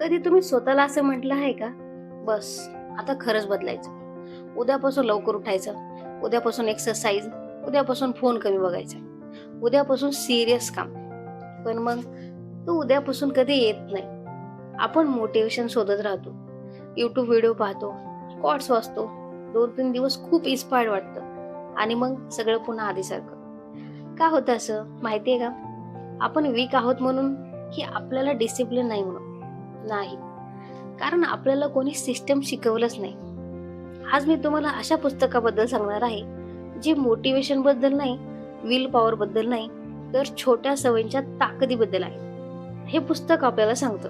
कधी तुम्ही स्वतःला असं म्हटलं आहे का? बस आता खरंच बदलायचं. उद्यापासून लवकर उठायचं. उद्यापासून एक्सरसाइज उद्यापासून फोन कमी बघायचा. उद्यापासून सिरियस काम. पण मग तो उद्यापासून कधी येत नाही. आपण मोटिवेशन शोधत राहतो. यूट्यूब व्हिडिओ पाहतो. कॉट्स वाचतो. दोन तीन दिवस खूप इन्स्पायर्ड वाटतं. आणि मग सगळं पुन्हा आधीसारखं. का होतं असं? माहितीये का? आपण वीक आहोत म्हणून की आपल्याला डिसिप्लिन नाही म्हणून. नाही. कारण आपल्याला कोणी सिस्टम शिकवलंच नाही. आज मी तुम्हाला अशा पुस्तकाबद्दल सांगणार आहे जे मोटिवेशनबद्दल नाही विल पॉवर बद्दल नाही तर छोट्या सवयींच्या ताकदीबद्दल आहे. हे पुस्तक आपल्याला सांगतं.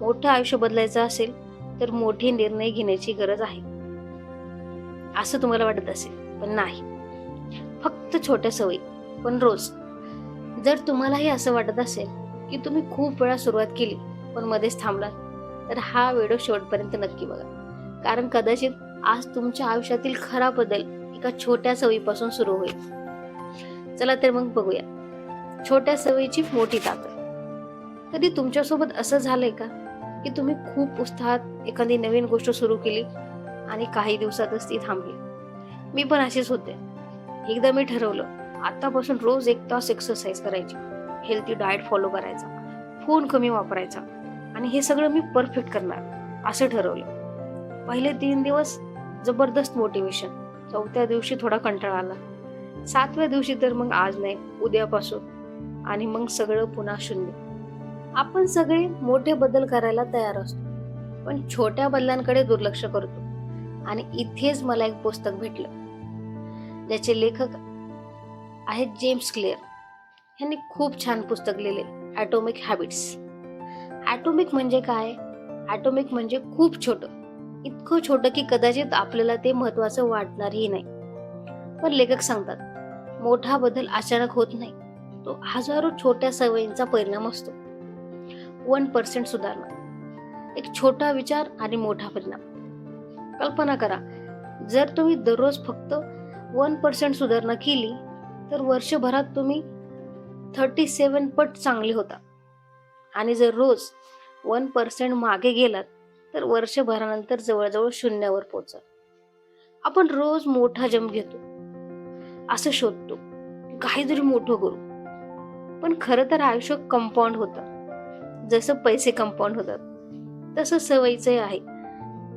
मोठं आयुष्य बदलायचं असेल तर मोठे निर्णय घेण्याची गरज आहे. असं तुम्हाला वाटत असेल पण नाही. फक्त छोट्या सवयी पण रोज. जर तुम्हालाही असं वाटत असेल की तुम्ही खूप वेळा सुरुवात केली पण मध्येच थांबलात. तर हा व्हिडिओ शेवटपर्यंत नक्की बघा. कारण कदाचित आज तुमच्या आयुष्यातील खरा बदल एका छोट्या सवयीपासून सुरू होईल. चला तर मग बघूया. छोट्या सवयीची मोठी ताकद. कधी तुमच्यासोबत असं झालंय का? की तुम्ही खूप उत्साहात एखादी नवीन गोष्ट सुरू केली आणि काही दिवसातच ती थांबली? मी पण अशीच होते. एकदा मी ठरवलं आतापासून रोज एक तास एक्सरसाइज करायची. हेल्थी डाएट फॉलो करायचा. फोन कमी वापरायचा. आणि हे सगळं मी परफेक्ट करणार. असं ठरवलं. पहिले तीन दिवस जबरदस्त मोटिवेशन चौथ्या दिवशी थोडा कंटाळा आला. सातव्या दिवशी तर मग आज नाही उद्यापासून. आणि मग सगळं पुन्हा शून्य. आपण सगळे मोठे बदल करायला तयार असतो. पण छोट्या बदलांकडे दुर्लक्ष करतो. आणि इथेच मला एक पुस्तक भेटलं. ज्याचे लेखक आहेत जेम्स क्लेअर. यांनी खूप छान पुस्तक लिहिले. ॲटोमिक हॅबिट्स ॲटोमिक म्हणजे काय? ॲटोमिक म्हणजे खूप छोटं. इतकं छोटं की कदाचित आपल्याला ते महत्वाचं वाटणारही नाही. पण लेखक सांगतात मोठा बदल अचानक होत नाही. तो हजारो छोट्या सवयींचा परिणाम असतो. वन पर्सेंट सुधारणा. एक छोटा विचार आणि मोठा परिणाम. कल्पना करा जर तुम्ही दररोज फक्त वन पर्सेंट सुधारणा केली तर वर्षभरात तुम्ही थर्टी सेवन पट चांगले होता. आणि जर रोज वन पर्सेंट मागे गेलात तर वर्षभरानंतर जवळजवळ शून्यावर पोहोचा आपण रोज मोठा जम घेतो. असं शोधतो. काहीतरी मोठं करू. पण खरं तर आयुष्य कंपाऊंड होतं. जसं पैसे कंपाऊंड होतात तसं सवयीचं आहे.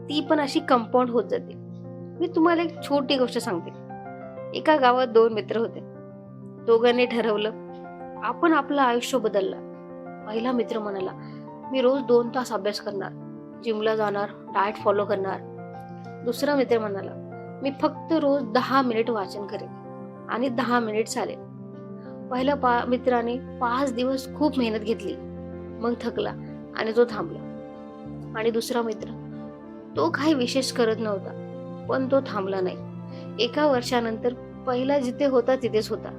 ती पण अशी कंपाऊंड होत जाते. मी तुम्हाला एक छोटी गोष्ट सांगते. एका गावात दोन मित्र होते. दोघांनी ठरवलं आपण आपलं आयुष्य बदलला. पहिला मित्र म्हणाला मी रोज दोन तास अभ्यास करणार जिमला जाणार डाएट फॉलो करणार. दुसरा मित्र म्हणाला मी फक्त रोज दहा मिनिट वाचन करेन आणि दहा मिनिट चालेल पहिल्या पा मित्राने पाच दिवस खूप मेहनत घेतली मग थकला आणि तो थांबला. आणि दुसरा मित्र तो काही विशेष करत नव्हता पण तो थांबला नाही. एका वर्षानंतर पहिला जिथे होता तिथेच होता.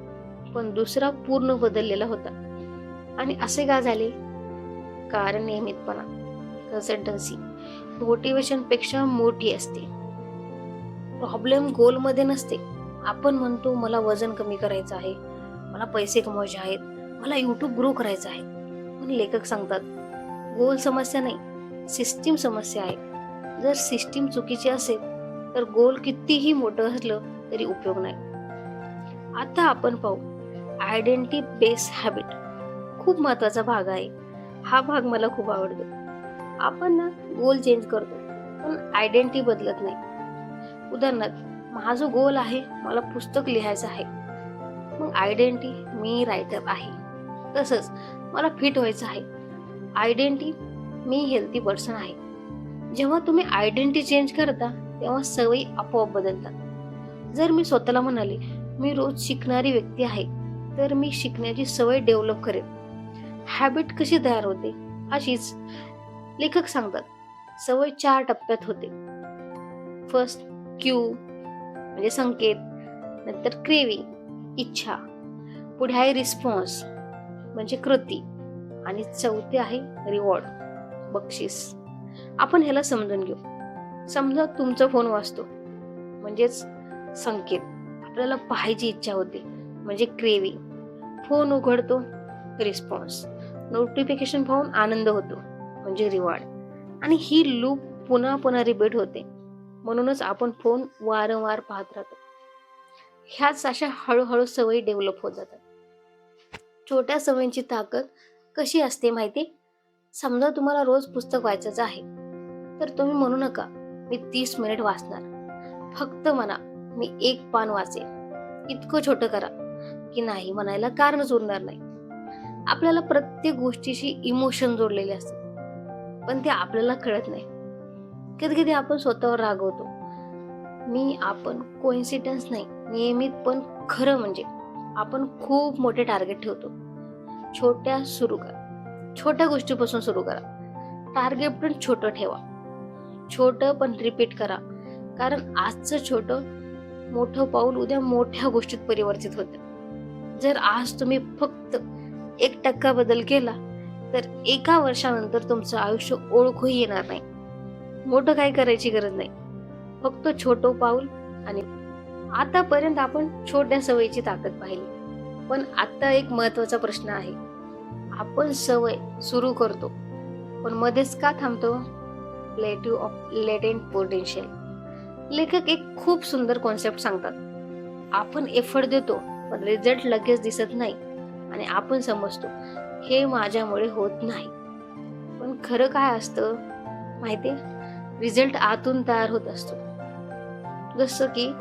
पण दुसरा पूर्ण बदललेला होता. आणि असे का झाले? कारण नियमितपणा. कन्सल्टन्सी मोटिवेशनपेक्षा मोठी असते. प्रॉब्लेम गोलमध्ये नसते. आपण म्हणतो मला वजन कमी करायचं आहे. मला पैसे कमवायचे आहेत. मला युट्यूब ग्रो करायचं आहे. पण लेखक सांगतात गोल समस्या नाही. सिस्टीम समस्या आहे. जर सिस्टीम चुकीची असेल तर गोल कितीही मोठं असलं तरी उपयोग नाही. आता आपण पाहू. आयडेंटिटी बेस हॅबिट खूप महत्त्वाचा भाग आहे. हा भाग मला खूप आवडतो. आपण ना गोल चेंज करतो पण आयडेंटिटी बदलत नाही. उदाहरणार्थ माझा जो गोल आहे मला पुस्तक लिहायचं आहे. मग आयडेंटिटी मी रायटर आहे. तसंच मला फिट व्हायचं आहे. आयडेंटिटी मी हेल्थी पर्सन आहे. जेव्हा तुम्ही आयडेंटिटी चेंज करता तेव्हा सवयी आपोआप बदलतात. जर मी स्वतःला म्हणाले मी रोज शिकणारी व्यक्ती आहे. तर मी शिकण्याची सवय डेव्हलप करेन. हॅबिट कशी तयार होते? अशीच. लेखक सांगतात सवय चार टप्प्यात होते. फर्स्ट क्यू म्हणजे संकेत. नंतर क्रेविंग इच्छा. पुढे आहे रिस्पॉन्स म्हणजे कृती. आणि चौथे आहे रिवॉर्ड बक्षीस. आपण ह्याला समजून घेऊ. समजा तुमचा फोन वाचतो म्हणजेच संकेत. आपल्याला पाहायची इच्छा होते म्हणजे क्रेविंग फोन उघडतो रिस्पॉन्स नोटिफिकेशन पाहून आनंद होतो म्हणजे रिवॉर्ड आणि ही लूप पुन्हा पुन्हा रिपीट होते. म्हणूनच आपण फोन वारंवार पाहत राहतो. ह्याच अशा हळूहळू सवयी डेव्हलप होत जातात. छोट्या सवयींची ताकद कशी असते माहिती? समजा तुम्हाला रोज पुस्तक वाचायचं आहे तर तुम्ही म्हणू नका मी तीस मिनिट वाचणार. फक्त म्हणा मी एक पान वाचेल इतकं छोटं करा. की नाही म्हणायला कारणच उरणार नाही. आपल्याला प्रत्येक गोष्टीशी इमोशन जोडलेले असतात. पण ते आपल्याला कळत नाही. कधी कधी आपण स्वतःवर रागवतो. मी आपण कोइन्सिडन्स नाही नियमित पण खरं म्हणजे आपण खूप मोठे टार्गेट ठेवतो. छोट्या सुरू करा. छोट्या गोष्टीपासून सुरू करा. टार्गेट पण छोटं ठेवा. छोटं पण रिपीट करा. कारण आजचं छोटं मोठं पाऊल उद्या मोठ्या गोष्टीत परिवर्तित होतं. जर आज तुम्ही फक्त एक टक्का बदल केला तर एका वर्षानंतर तुमचं आयुष्य ओळखूही येणार नाही. मोठं काही करायची गरज नाही. फक्त छोटं पाऊल आणि आतापर्यंत आपण छोट्या सवयीची ताकद पाहिली. पण आता एक महत्त्वाचा प्रश्न आहे. आपण सवय सुरू करतो पण मध्येच का थांबतो? लेटिव्ह ऑफ लेटेंट पोटेन्शियल लेखक एक खूप सुंदर कॉन्सेप्ट सांगतात. आपण एफर्ट देतो पण रिझल्ट लगेच दिसत नाही आणि आपण समजतो हे माझ्यामुळे होत नाही. पण खरं काय असतं माहिती रिझल्ट आतून तयार होत असतो. जसं की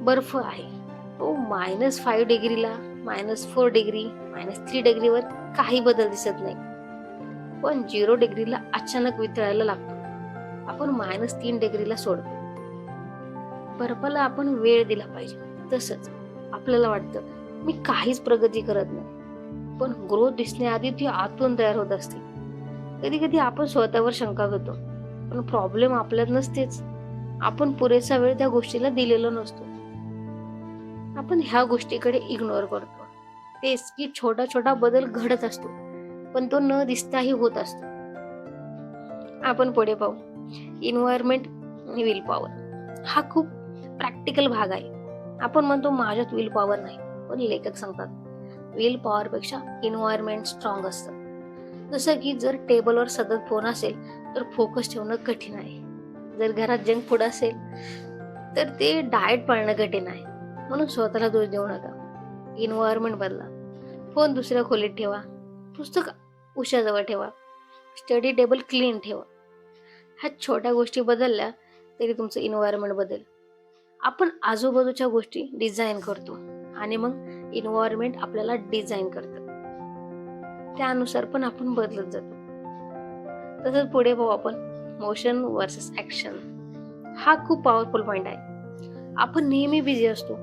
बर्फ आहे. तो minus five डिग्रीला minus four degree minus three डिग्रीवर काही बदल दिसत नाही. पण झिरो डिग्रीला अचानक वितळायला लागतो. आपण मायनस तीन डिग्रीला सोडतो. बर्फाला आपण वेळ दिला पाहिजे. तसंच आपल्याला वाटतं मी काहीच प्रगती करत नाही. पण ग्रोथ दिसण्याआधी ती आतून तयार होत असते. कधी कधी आपण स्वतःवर शंका घेतो पण प्रॉब्लेम आपल्यात नसतेच. आपण पुरेसा वेळ त्या गोष्टीला दिलेला नसतो. आपण ह्या गोष्टीकडे इग्नोर करतो. तेच की छोटा छोटा बदल घडत असतो पण तो न दिसताही होत असतो. आपण पुढे पाहू. इन्व्हायरमेंट विल पॉवर हा खूप प्रॅक्टिकल भाग आहे. आपण म्हणतो माझ्यात विल पॉवर नाही पण लेखक सांगतात. विल पॉवर पेक्षा इन्व्हायरमेंट स्ट्रॉंग असतं. जसं की जर टेबलवर सतत फोन असेल तर फोकस ठेवणं कठीण आहे. जर घरात जंक फूड असेल तर ते डाएट पाळणं कठीण आहे. म्हणून स्वतःला दोष देऊ नका. इन्व्हायरमेंट बदला. फोन दुसऱ्या खोलीत ठेवा. पुस्तक उशाजवळ ठेवा. स्टडी टेबल क्लीन ठेवा. ह्या छोट्या गोष्टी बदलल्या तरी तुमचं इन्व्हायरमेंट बदल आपण आजूबाजूच्या गोष्टी डिझाईन करतो आणि मग इन्व्हायरमेंट आपल्याला डिझाईन करतं. त्यानुसार पण आपण बदलत जातो. तसंच पुढे पाहू आपण मोशन वर्सेस ॲक्शन हा खूप पॉवरफुल पॉईंट आहे. आपण नेहमी बिझी असतो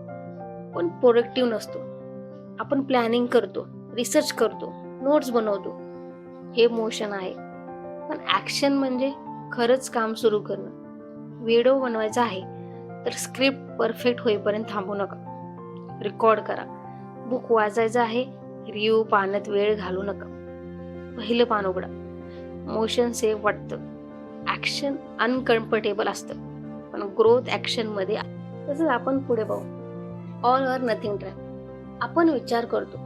पण प्रोडक्टिव्ह नसतो. आपण प्लॅनिंग करतो रिसर्च करतो नोट्स बनवतो. हे मोशन आहे. पण ॲक्शन म्हणजे खरंच काम सुरू करणं. व्हिडिओ बनवायचा आहे तर स्क्रिप्ट परफेक्ट होईपर्यंत थांबू नका. रेकॉर्ड करा. बुक वाचायचं आहे रिव्ह्यू पाहण्यात वेळ घालू नका. पहिलं पान उघडा. मोशन सेफ वाटतं. ॲक्शन अनकम्फर्टेबल असतं. पण ग्रोथ ॲक्शनमध्ये तसंच आपण पुढे पाहू ऑल ऑर नथिंग ट्रॅप आपण विचार करतो.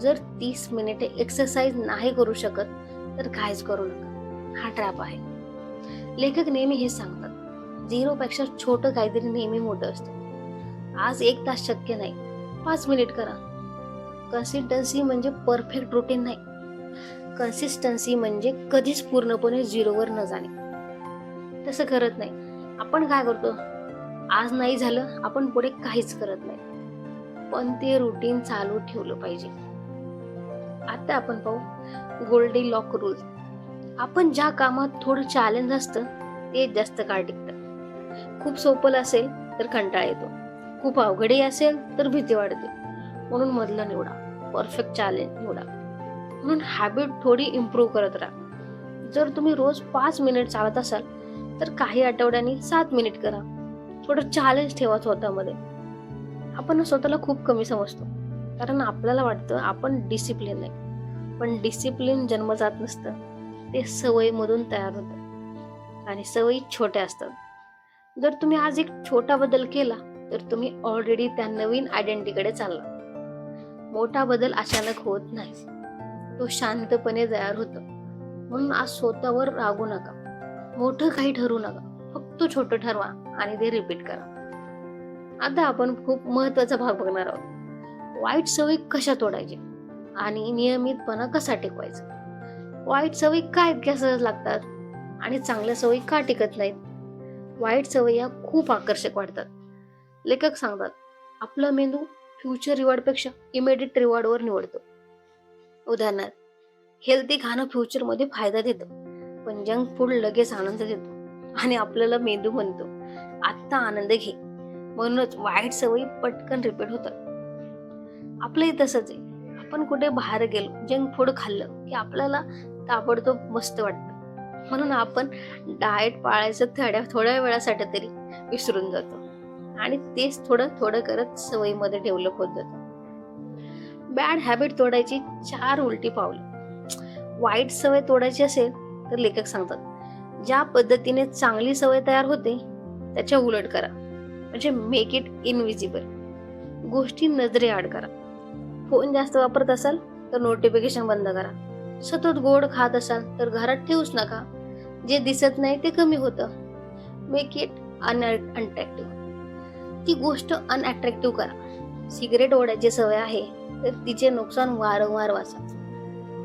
जर तीस मिनिटे एक्सरसाइज नाही करू शकत तर काहीच करू नका. हा ट्रॅप आहे. लेखक नेहमी हे सांगतात. झिरोपेक्षा छोटं काहीतरी नेहमी मोठं असतं. आज एक तास शक्य नाही. पाच मिनिट करा. कन्सिस्टन्सी म्हणजे परफेक्ट रुटीन नाही. कन्सिस्टन्सी म्हणजे कधीच पूर्णपणे झिरोवर न जाणे. तसं करत नाही. आपण काय करतो? आज नाही झालं आपण पुढे काहीच करत नाही. पण ते रुटीन चालू ठेवलं पाहिजे. आता आपण पाहू गोल्डी लॉक रूल आपण ज्या कामात थोडं चॅलेंज असतं ते जास्त काळ टिकतं. खूप सोपं असेल तर कंटाळा येतो. खूप अवघडही असेल तर भीती वाढते. म्हणून मधलं निवडा. परफेक्ट चॅलेंज निवडा. म्हणून हॅबिट थोडी इम्प्रूव्ह करत राहा. जर तुम्ही रोज पाच मिनिट चालत असाल तर काही आठवड्यांनी सात मिनिट करा. थोडं चॅलेंज ठेवा स्वतःमध्ये. आपण स्वतःला खूप कमी समजतो. कारण आपल्याला वाटतं आपण डिसिप्लिन नाही. पण डिसिप्लिन जन्मजात नसतं. ते सवयीमधून तयार होतं. आणि सवयी छोट्या असतात. जर तुम्ही आज एक छोटा बदल केला तर तुम्ही ऑलरेडी त्या नवीन आयडेंटिटीकडे चालला. मोठा बदल अचानक होत नाही. तो शांतपणे तयार होतो. म्हणून आज स्वतःवर रागू नका. मोठं काही ठरू नका. फक्त छोटं ठरवा आणि ते रिपीट करा. आता आपण खूप महत्त्वाचा भाग बघणार आहोत. वाईट सवयी कशा तोडायची आणि नियमितपणा कसा टिकवायचा? वाईट सवयी काय इतक्या सहज लागतात? आणि चांगल्या सवयी का टिकत नाहीत? वाईट सवयी ह्या खूप आकर्षक वाटतात. लेखक सांगतात आपला मेंदू फ्युचर रिवॉर्डपेक्षा इमिडिएट रिवॉर्डवर निवडतो. उदाहरणार्थ हेल्दी खाणं फ्युचरमध्ये फायदा देतं पण जंक फूड लगेच आनंद देतो आणि आपल्याला मेंदू म्हणतो आत्ता आनंद घे. म्हणूनच वाईट सवयी पटकन रिपीट होतात. आपलंही तसंच आहे. आपण कुठे बाहेर गेलो जंक फूड खाल्लं की आपल्याला ताबडतोब मस्त वाटतं. म्हणून आपण डाएट पाळायचं थोड्या थोड्या वेळासाठी तरी विसरून जातो. आणि तेच थोडं थोडं करत सवयीमध्ये डेव्हलप होत जातं. बॅड हॅबिट तोडायची चार उलटी पावलं. वाईट सवय तोडायची असेल तर लेखक सांगतात ज्या पद्धतीने चांगली सवय तयार होते त्याच्या उलट करा. म्हणजे मेक इट इनविजिबल गोष्टी नजरेआड करा. फोन जास्त वापरत असाल तर नोटिफिकेशन बंद करा. सतत गोड खात असाल तर घरात ठेवूच नका. जे दिसत नाही ते कमी होतं. मेक इट अनअट्रॅक्टिव्ह ती गोष्ट अनअट्रॅक्टिव्ह करा. सिगरेट ओढायची सवय आहे तर तिचे नुकसान वारंवार वाचा.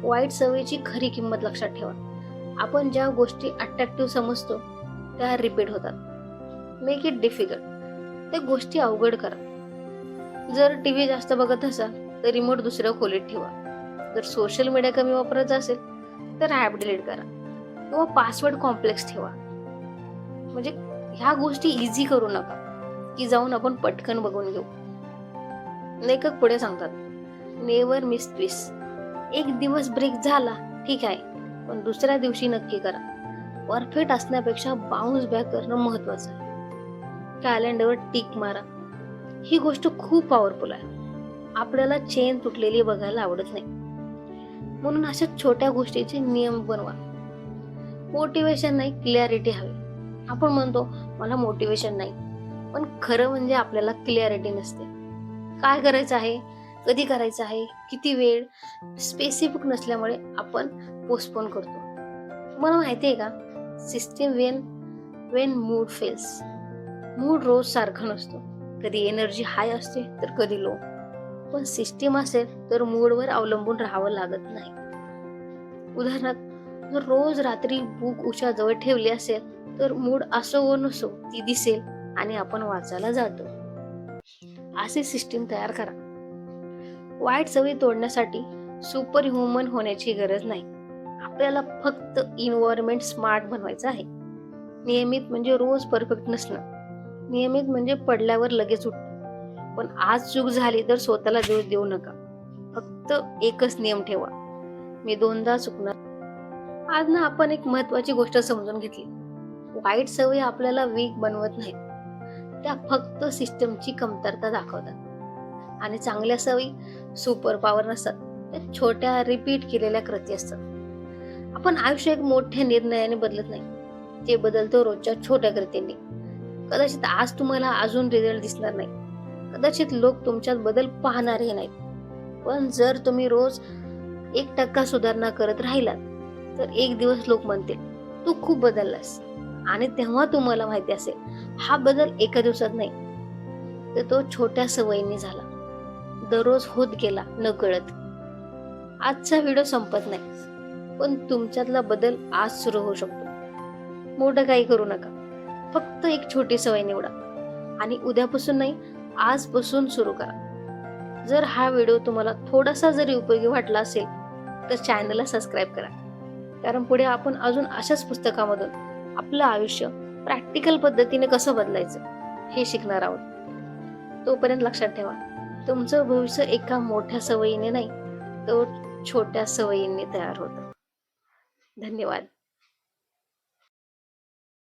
वाईट सवयीची खरी किंमत लक्षात ठेवा. आपण ज्या गोष्टी अट्रॅक्टिव्ह समजतो त्या रिपीट होतात. मेक इट डिफिकल्ट त्या गोष्टी अवघड करा. जर टीव्ही जास्त बघत असाल तर रिमोट दुसऱ्या खोलीत ठेवा. जर सोशल मीडिया कमी वापरायचा असेल तर ॲप डिलीट करा. किंवा पासवर्ड कॉम्प्लेक्स ठेवा. म्हणजे ह्या गोष्टी इझी करू नका. की जाऊन आपण पटकन बघून घेऊ. लेखक पुढे सांगतात नेवर मिस ट्विस एक दिवस ब्रेक झाला ठीक आहे. पण दुसऱ्या दिवशी नक्की करा. परफेक्ट असण्यापेक्षा बाउन्स बॅक करणं महत्वाचं आहे. कॅलेंडरवर टिक मारा. ही गोष्ट खूप पॉवरफुल आहे. आपल्याला चेन तुटलेली बघायला आवडत नाही. म्हणून अशा छोट्या गोष्टीचे नियम बनवा. मोटिवेशन नाही क्लिअरिटी हवी. आपण म्हणतो मला मोटिवेशन नाही. पण खरं म्हणजे आपल्याला क्लिअरिटी नसते. काय करायचं आहे? कधी करायचं आहे? किती वेळ? स्पेसिफिक नसल्यामुळे आपण पोस्टपोन करतो. मला माहिती आहे का? System when when mood fails mood रोज सारखा नसतो. कधी एनर्जी हाय असते तर कधी लो पण सिस्टीम असेल तर मूडवर अवलंबून राहावं लागत नाही. उदाहरणार्थ जर रोज रात्री बुक उशा जवळ ठेवली असेल तर मूड असो व नसो ती दिसेल आणि आपण वाचायला जातो. असे सिस्टीम तयार करा. वाईट सवयी तोडण्यासाठी सुपर ह्युमन होण्याची गरज नाही. आपल्याला फक्त इन्व्हायरमेंट स्मार्ट बनवायचं आहे. नियमित म्हणजे रोज परफेक्ट नसणं. नियमित म्हणजे पडल्यावर लगेच उठणं. पण आज चूक झाली तर स्वतःला दोष देऊ नका. फक्त एकच नियम ठेवा. मी दोनदा चुकणार. आज ना आपण एक महत्वाची गोष्ट समजून घेतली. वाईट सवयी आपल्याला वीक बनवत नाही त्या फक्त सिस्टमची कमतरता दाखवतात. आणि चांगल्या सवयी सुपर पॉवर नसतात. त्या छोट्या रिपीट केलेल्या कृती असतात. आपण आयुष्य एक मोठ्या निर्णयाने बदलत नाही. ते बदलतो रोजच्या छोट्या कृतींनी. कदाचित आज तुम्हाला अजून रिझल्ट दिसणार नाही. कदाचित लोक तुमच्यात बदल पाहणारही नाहीत. पण जर तुम्ही रोज एक टक्का सुधारणा करत राहिलात तर एक दिवस लोक म्हणतील तू खूप बदललास. आणि तेव्हा तुम्हाला माहिती असेल हा बदल एका दिवसात नाही. तर तो छोट्या सवयींनी झाला. दररोज होत गेला न कळत आजचा व्हिडिओ संपत नाही पण तुमच्यातला बदल आज सुरू होऊ शकतो. मोठं काही करू नका. फक्त एक छोटी सवय निवडा. आणि उद्यापासून नाही आजपासून सुरू करा. जर हा व्हिडिओ तुम्हाला थोडासा जरी उपयोगी वाटला असेल तर चॅनलला सबस्क्राईब करा. कारण पुढे आपण अजून अशाच पुस्तकामधून आपलं आयुष्य प्रॅक्टिकल पद्धतीने कसं बदलायचं हे शिकणार आहोत. तोपर्यंत लक्षात ठेवा तुमचं भविष्य एका मोठ्या सवयीने नाही तर छोट्या सवयींनी तयार होतं. धन्यवाद.